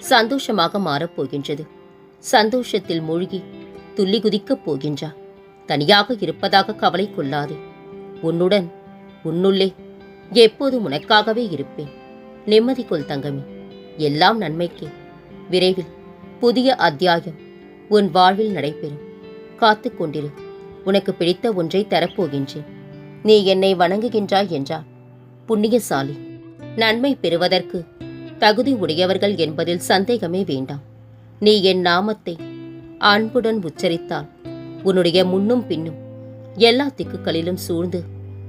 சந்தோஷமாக மாறப்போகின்றது. சந்தோஷத்தில் மூழ்கி துள்ளி குதிக்கப் போகின்றா. தனியாக இருப்பதாக கவலை கொள்ளாதே. உன்னுடன் உன்னுள்ளே எப்போதும் உனக்காகவே இருப்பேன். நிம்மதி கொள் தங்கமே. எல்லாம் நன்மைக்கே. விரைவில் புதிய அத்தியாயம் உன் வாழ்வில் நடைபெறும். காத்து கொண்டிரு. உனக்கு பிடித்த ஒன்றை தரப்போகின்றேன். நீ என்னை வணங்குகின்றாய் என்றா புண்ணியசாலி. நன்மை பெறுவதற்கு தகுதி உடையவர்கள் என்பதில் சந்தேகமே வேண்டாம். நீ என் நாமத்தை அன்புடன் உச்சரித்தால் உன்னுடைய முன்னும் பின்னும் எல்லா திக்குகளிலும் சூழ்ந்து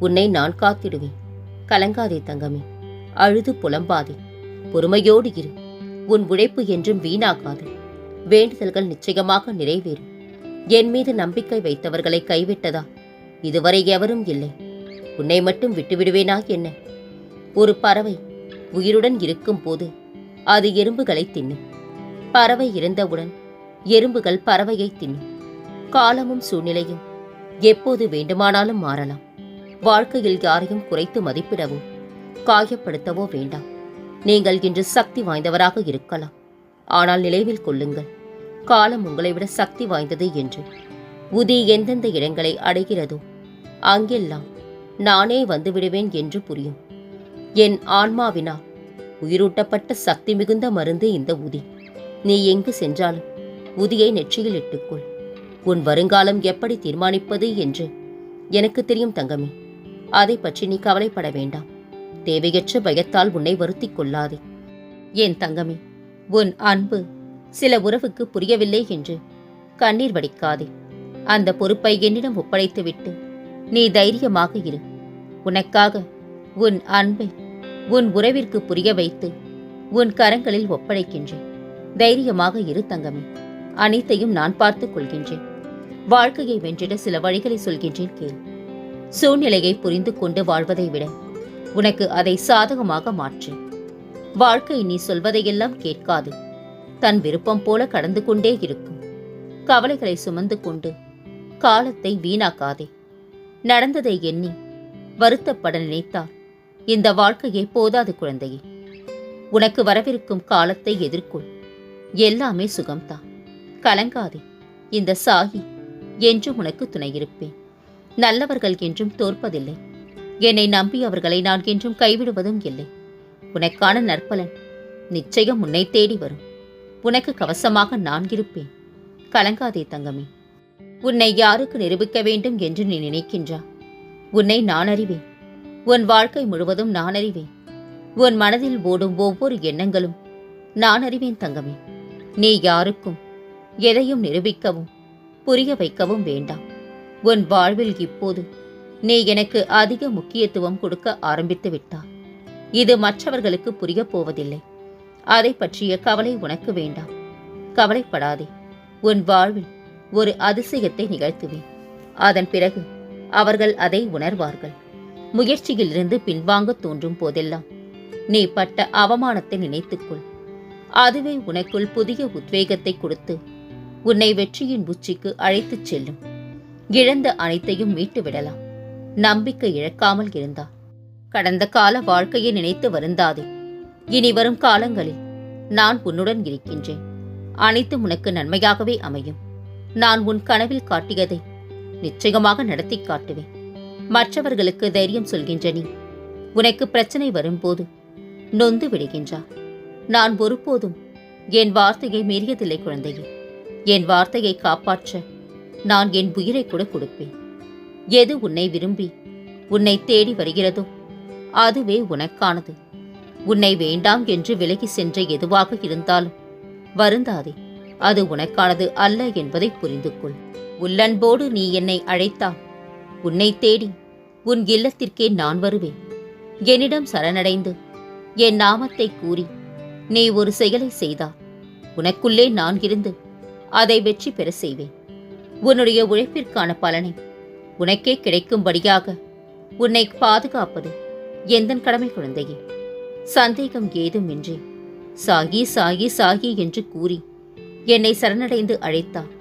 உன்னை நான் காத்திடுவேன். கலங்காதே தங்கமே அழுது புலம்பாதே. பொறுமையோடு இரு உன் உழைப்பு என்றும் வீணாகாது. வேண்டுதல்கள் நிச்சயமாக நிறைவேறும். என் மீது நம்பிக்கை வைத்தவர்களை கைவிட்டதா? இதுவரை எவரும் இல்லை. உன்னை மட்டும் விட்டுவிடுவேனா என்ன? ஒரு பறவை உயிருடன் இருக்கும் போது அது எறும்புகளை தின்னும் பறவை இறந்தவுடன் எறும்புகள் பறவையை தின்னும் காலமும் சூழ்நிலையும் எப்போது வேண்டுமானாலும் மாறலாம். வாழ்க்கையில் யாரையும் குறைத்து மதிப்பிடவோ காயப்படுத்தவோ வேண்டாம். நீங்கள் இன்று சக்தி வாய்ந்தவராக இருக்கலாம். ஆனால் நினைவில் கொள்ளுங்கள் காலம் உங்களை விட சக்தி வாய்ந்தது என்று. உதி எந்தெந்த இடங்களை அடைகிறதோ அங்கெல்லாம் நானே வந்துவிடுவேன் என்று புரியும். என் ஆன்மாவினால் உயிரூட்டப்பட்ட சக்தி மிகுந்த மருந்து இந்த உதி. நீ எங்கு சென்றாலும் உதியை நெற்றியில் இட்டுக்கொள். உன் வருங்காலம் எப்படி தீர்மானிப்பது என்று எனக்கு தெரியும் தங்கமே. அதை பற்றி நீ கவலைப்பட வேண்டாம். தேவையற்ற பயத்தால் உன்னை வருத்திக் கொள்ளாதே. என் தங்கமே உன் அன்பு சில உறவுக்கு புரியவில்லை என்று கண்ணீர் வடிக்காதே. அந்த பொறுப்பை என்னிடம் ஒப்படைத்துவிட்டு நீ தைரியமாக இரு. உனக்காக உன் அன்பை உன் உறவிற்கு புரிய வைத்து உன் கரங்களில் ஒப்படைக்கின்றேன். தைரியமாக இரு தங்கமே. அனைத்தையும் நான் பார்த்துக் கொள்கின்றேன். வாழ்க்கையை வென்றிட சில வழிகளை சொல்கின்றேன் கேள். சூழ்நிலையை புரிந்து கொண்டு வாழ்வதை விட உனக்கு அதை சாதகமாக மாற்று. வாழ்க்கை நீ சொல்வதையெல்லாம் கேட்காது. தன் விருப்பம் போல கடந்து கொண்டே இருக்கும். கவலைகளை சுமந்து கொண்டு காலத்தை வீணாக்காதே. நடந்ததை எண்ணி வருத்தப்பட நினைத்தால் இந்த வாழ்க்கையே போதாது குழந்தையே. உனக்கு வரவிருக்கும் காலத்தை எதிர்கொள். எல்லாமே சுகம்தான். கலங்காதே. இந்த சாகி என்றும் உனக்கு துணையிருப்பேன் நல்லவர்கள் என்றும் தோற்பதில்லை. என்னை நம்பி அவர்களை நான் என்றும் கைவிடுவதும் இல்லை. உனக்கான நற்பலன் நிச்சயம் உன்னை தேடி வரும். உனக்கு கவசமாக நான் இருப்பேன். கலங்காதே தங்கமே. உன்னை யாருக்கு நிரூபிக்க வேண்டும் என்று நீ நினைக்கின்றா? உன்னை நான் அறிவேன். உன் வாழ்க்கை முழுவதும் நான் அறிவேன். உன் மனதில் ஓடும் ஒவ்வொரு எண்ணங்களும் நான் அறிவேன் தங்கமே. நீ யாருக்கும் எதையும் நிரூபிக்கவும் புரிய வைக்கவும் வேண்டாம். உன் வாழ்வில் இப்போது நீ எனக்கு அதிக முக்கியத்துவம் கொடுக்க ஆரம்பித்து விட்டாய். இது மற்றவர்களுக்கு புரிய போவதில்லை. அதை பற்றிய கவலை உனக்கு வேண்டாம். கவலைப்படாதே. உன் வாழ்வில் ஒரு அதிசயத்தை நிகழ்த்துவேன். அதன் பிறகு அவர்கள் அதை உணர்வார்கள். முயற்சியிலிருந்து பின்வாங்க தோன்றும் போதெல்லாம் நீ பட்ட அவமானத்தை நினைத்துக்கொள். அதுவே உனக்குள் புதிய உத்வேகத்தை கொடுத்து உன்னை வெற்றியின் உச்சிக்கு அழைத்துச் செல்லும். இழந்த அனைத்தையும் மீட்டு விடலாம் நம்பிக்கை இழக்காமல் இருந்தார் கடந்த கால வாழ்க்கையை நினைத்து வருந்தாதே. இனி வரும் காலங்களில் நான் உன்னுடன் இருக்கின்றேன். அனைத்தும் உனக்கு நன்மையாகவே அமையும். நான் உன் கனவில் காட்டியதை நிச்சயமாக நடத்தி காட்டுவேன். மற்றவர்களுக்கு தைரியம் சொல்கின்ற நீ. உனக்கு பிரச்சனை வரும்போது நொந்து விடுகின்றார் நான் ஒருபோதும் என் வார்த்தையை மீறியதில்லை குழந்தையே. என் வார்த்தையை காப்பாற்ற நான் என் உயிரை கூட கொடுப்பேன். எது உன்னை விரும்பி உன்னை தேடி வருகிறதோ அதுவே உனக்கானது. உன்னை வேண்டாம் என்று விலகி சென்ற எதுவாக இருந்தாலும் வருந்தாதே. அது உனக்கானது அல்ல என்பதை புரிந்து கொள் உள்ளன்போடு நீ என்னை அழைத்தால் உன்னை தேடி உன் இல்லத்திற்கே நான் வருவேன். என்னிடம் சரணடைந்து என் நாமத்தை கூறி நீ ஒரு செயலை செய்தால் உனக்குள்ளே நான் இருந்து அதை வெற்றி பெற செய்வேன். உன்னுடைய உழைப்பிற்கான பலனை உனக்கே கிடைக்கும்படியாக உன்னை பாதுகாப்பது எந்தன் கடமை குழந்தையே? சந்தேகம் ஏதுமின்றி சாகி சாகி சாகி என்று கூறி என்னை சரணடைந்து அழைத்தால்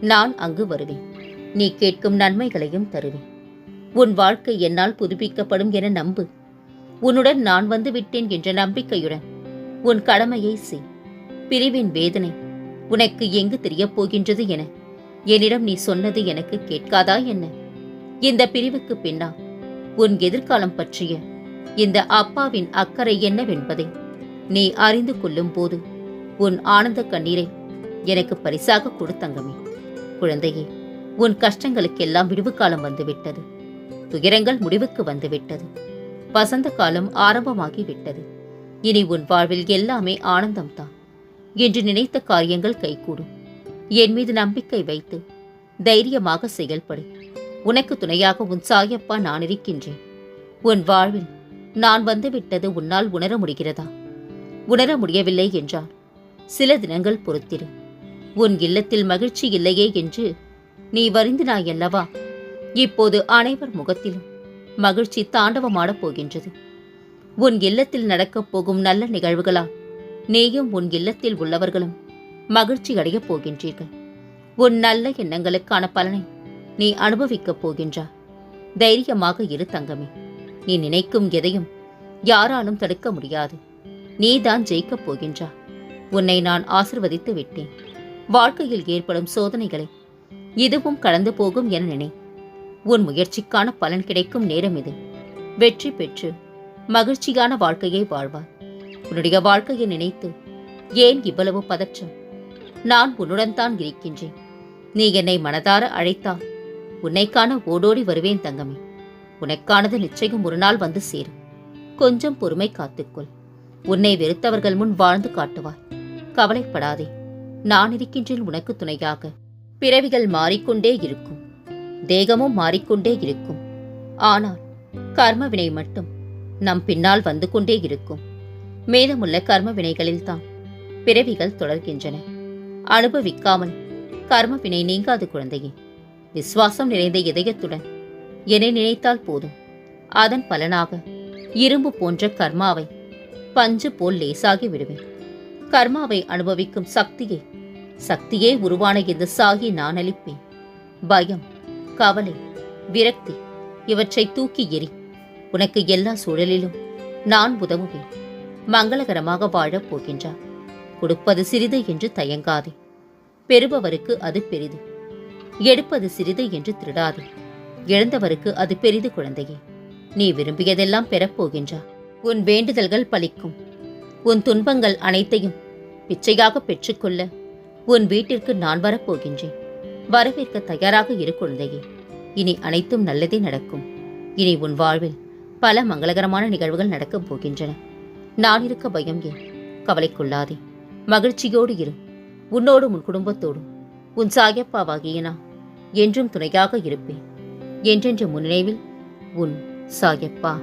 நான் அங்கு வருவேன். நீ கேட்கும் நன்மைகளையும் தருவேன். உன் வாழ்க்கை என்னால் புதுப்பிக்கப்படும் என நம்பு. உன்னுடன் நான் வந்து விட்டேன் என்ற நம்பிக்கையுடன் உன் கடமையை செய். பிரிவின் வேதனை உனக்கு எங்கு தெரியப் போகின்றது என என்னிடம் நீ சொன்னது எனக்கு கேட்காதா என்ன? இந்த பிரிவுக்கு பின்னால் உன் எதிர்காலம் பற்றிய இந்த அப்பாவின் அக்கறை என்னவென்பதை நீ அறிந்து கொள்ளும் போது உன் ஆனந்த கண்ணீரை எனக்கு பரிசாக கொடுத்தங்கமே. குழந்தையே உன் கஷ்டங்களுக்கெல்லாம் விடுவு காலம் வந்துவிட்டது. துயரங்கள் முடிவுக்கு வந்துவிட்டது. வசந்த காலம் ஆரம்பமாகி விட்டது இனி உன் வாழ்வில் எல்லாமே ஆனந்தம்தான். என்று நினைத்த காரியங்கள் கைகூடும். என் மீது நம்பிக்கை வைத்து தைரியமாக செயல்படு. உனக்கு துணையாக உன் சாயப்பா நான் இருக்கின்றேன். உன் வாழ்வில் நான் வந்துவிட்டது உன்னால் உணர முடிகிறதா? உணர முடியவில்லை என்றால் சில தினங்கள் பொறுத்திரு. உன் இல்லத்தில் மகிழ்ச்சி இல்லையே என்று நீ வருந்தினாய் அல்லவா இப்போது அனைவர் முகத்திலும் மகிழ்ச்சி தாண்டவமாடப் போகின்றது. உன் இல்லத்தில் நடக்கப் போகும் நல்ல நிகழ்வுகளால் நீயும் உன் இல்லத்தில் உள்ளவர்களும் மகிழ்ச்சி அடையப் போகின்றீர்கள். உன் நல்ல எண்ணங்களுக்கான பலனை நீ அனுபவிக்கப் போகின்றாய். தைரியமாக இரு தங்கமே. நீ நினைக்கும் எதையும் யாராலும் தடுக்க முடியாது. நீதான் ஜெயிக்கப் போகின்றா உன்னை நான் ஆசிர்வதித்து விட்டேன். வாழ்க்கையில் ஏற்படும் சோதனைகளை இதுவும் கடந்து போகும் என நினை. உன் முயற்சிக்கான பலன் கிடைக்கும் நேரம் இது. வெற்றி பெற்று மகிழ்ச்சியான வாழ்க்கையை வாழ்வார் உன்னுடைய வாழ்க்கையை நினைத்து ஏன் இவ்வளவு பதற்றம்? நான் உன்னுடன் தான் இருக்கின்றேன். நீ என்னை மனதார அழைத்தால் உன்னைக்கான ஓடோடி வருவேன் தங்கமே. உனக்கானது நிச்சயம் ஒரு நாள் வந்து சேரும். கொஞ்சம் பொறுமை காத்துக்கொள். உன்னை வெறுத்தவர்கள் முன் வாழ்ந்து காட்டுவாய். கவலைப்படாதே. நான் இருக்கின்றேன் உனக்கு துணையாக. பிறவிகள் மாறிக்கொண்டே இருக்கும். தேகமும் மாறிக்கொண்டே இருக்கும். ஆனால் கர்ம வினை மட்டும் நம் பின்னால் வந்து கொண்டே இருக்கும். மீதமுள்ள கர்ம வினைகளில்தான் பிறவிகள் தொடர்கின்றன. அனுபவிக்காமல் கர்ம வினை நீங்காது குழந்தையே. விசுவாசம் நிறைந்த இதயத்துடன் என்னை நினைத்தால் போதும். அதன் பலனாக இரும்பு போன்ற கர்மாவை பஞ்சு போல் லேசாகி விடுவேன். கர்மாவை அனுபவிக்கும் சக்தியை சக்தியே உருவான இந்த சாகி நான் அளிப்பேன். பயம் கவலை விரக்தி இவற்றை தூக்கி எறி உனக்கு எல்லா சூழலிலும் நான் உதவுவேன். மங்களகரமாக வாழப் போகின்றார். கொடுப்பது சிறிது என்று தயங்காதே. பெறுபவருக்கு அது பெரிது. எடுப்பது சிறிது என்று திருடாதே. இழந்தவருக்கு அது பெரிது குழந்தையே. நீ விரும்பியதெல்லாம் பெறப்போகின்றார் உன் வேண்டுதல்கள் பலிக்கும். உன் துன்பங்கள் அனைத்தையும் பிச்சையாக பெற்றுக்கொள்ள உன் வீட்டிற்கு நான் வரப்போகின்றேன். வரவேற்க தயாராக இரு குழந்தையே. இனி அனைத்தும் நல்லதே நடக்கும். இனி உன் வாழ்வில் பல மங்களகரமான நிகழ்வுகள் நடக்கப் போகின்றன. நான் இருக்க பயம் ஏன்? கவலைக்குள்ளாதே மகிழ்ச்சியோடு இரு. உன்னோடும் உன் குடும்பத்தோடும். உன் சாயப்பாவாகிய நான் என்றும் துணையாக இருப்பேன். என்றென்று முன்னினைவில் உன் சாயப்பா.